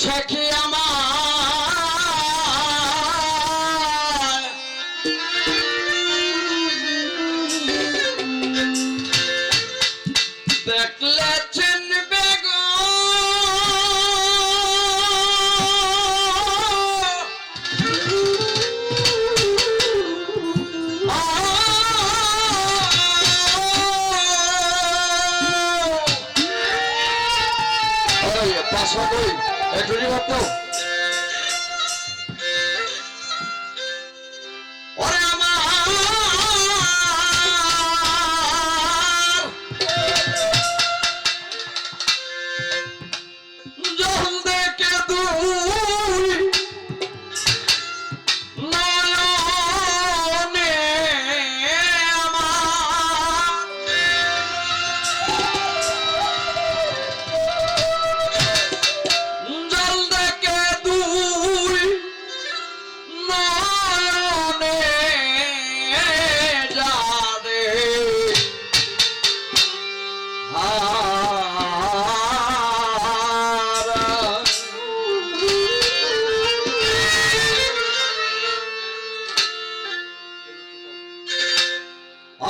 সেখি আমার? দেখলে চিনবে গো। Passa. Hey, Julie, what now?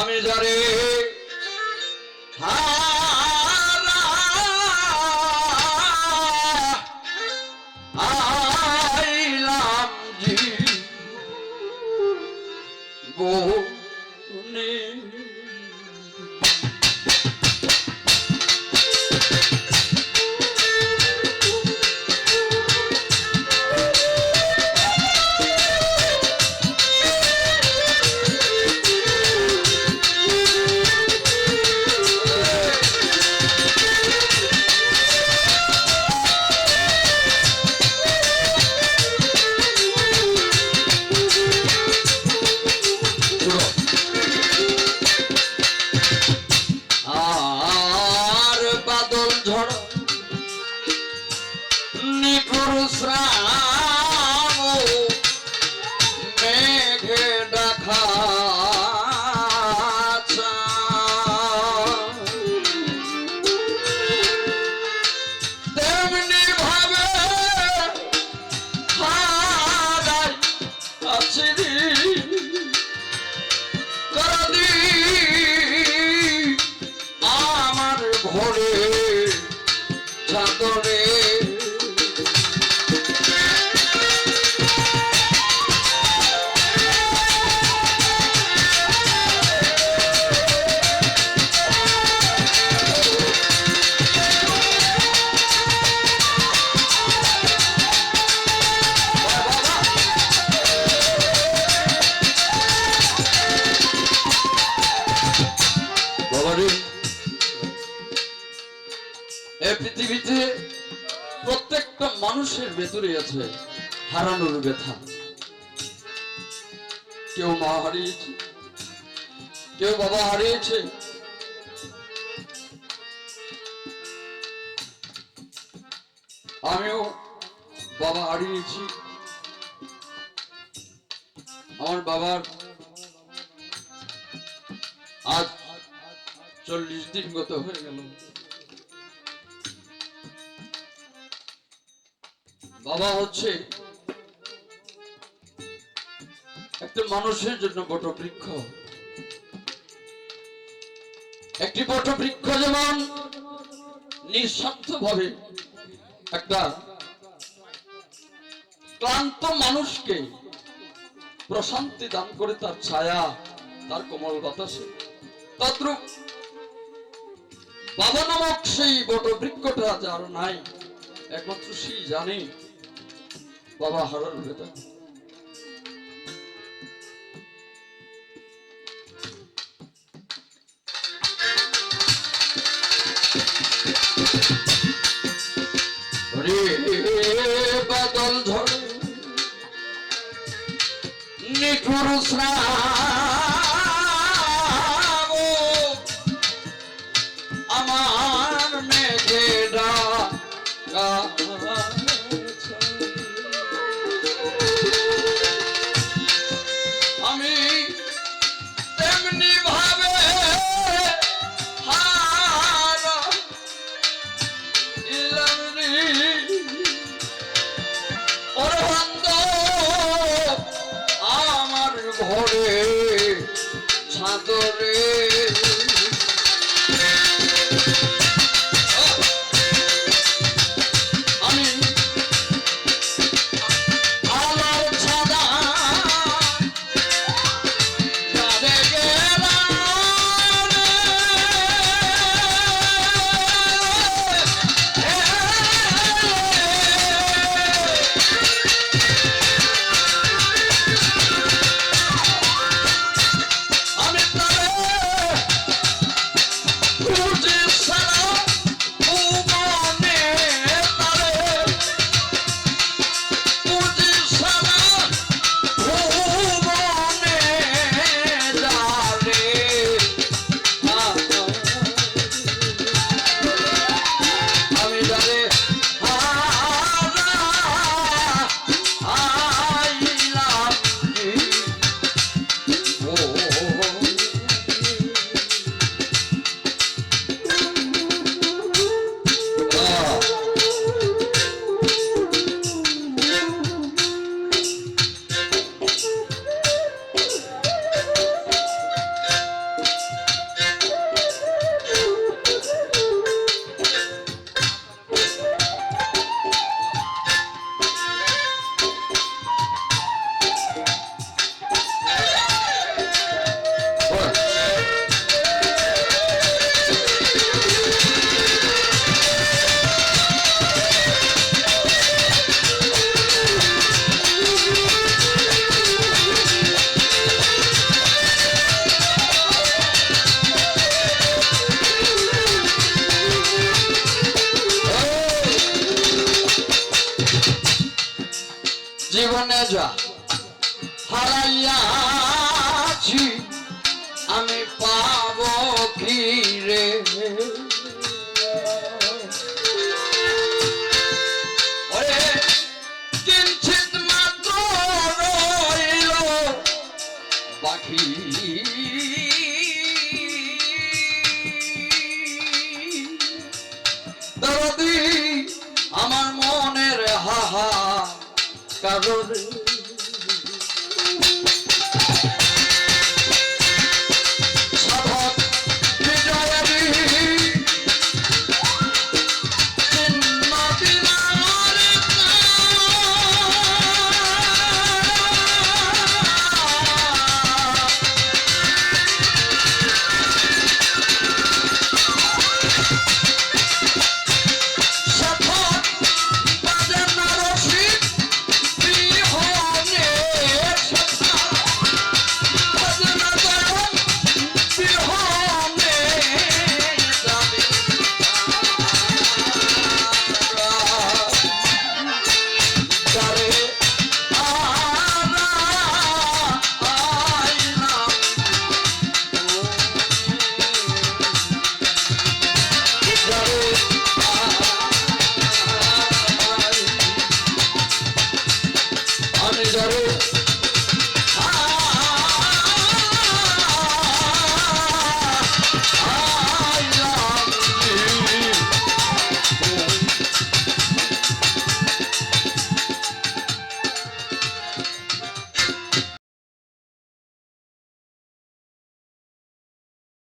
আমি যারে আইলাম জি আর নিপুর মানুষের ভেতরে আছে হারানোর ব্যথা। কেউ মা হারিয়েছে, কেউ বাবা হারিয়েছে। আমিও বাবা হারিয়েছি। আমার বাবার আজ চল্লিশ দিন গত হয়ে গেল। বাবা হচ্ছে একটা মানুষের জন্য বট বৃক্ষ একটি বট বৃক্ষ যেমন নিঃস্বার্থ ভাবে একটা ক্লান্ত মানুষকে প্রশান্তি দান করে তার ছায়া, তার কোমল বাতাসে। তদ্রুপ বাবা নামক সেই বট বৃক্ষটা যার নাই, একমাত্র সেই জানে বাবা হারান হয়ে রে বাদল ঝড় নিঠুর শ্রাব ছাদরে যা হারাইয়াছি আমি পাবো কি রে কিঞ্চিত মাত্র রইল পাখি। দরদি আমার মনের হাহা কারও রে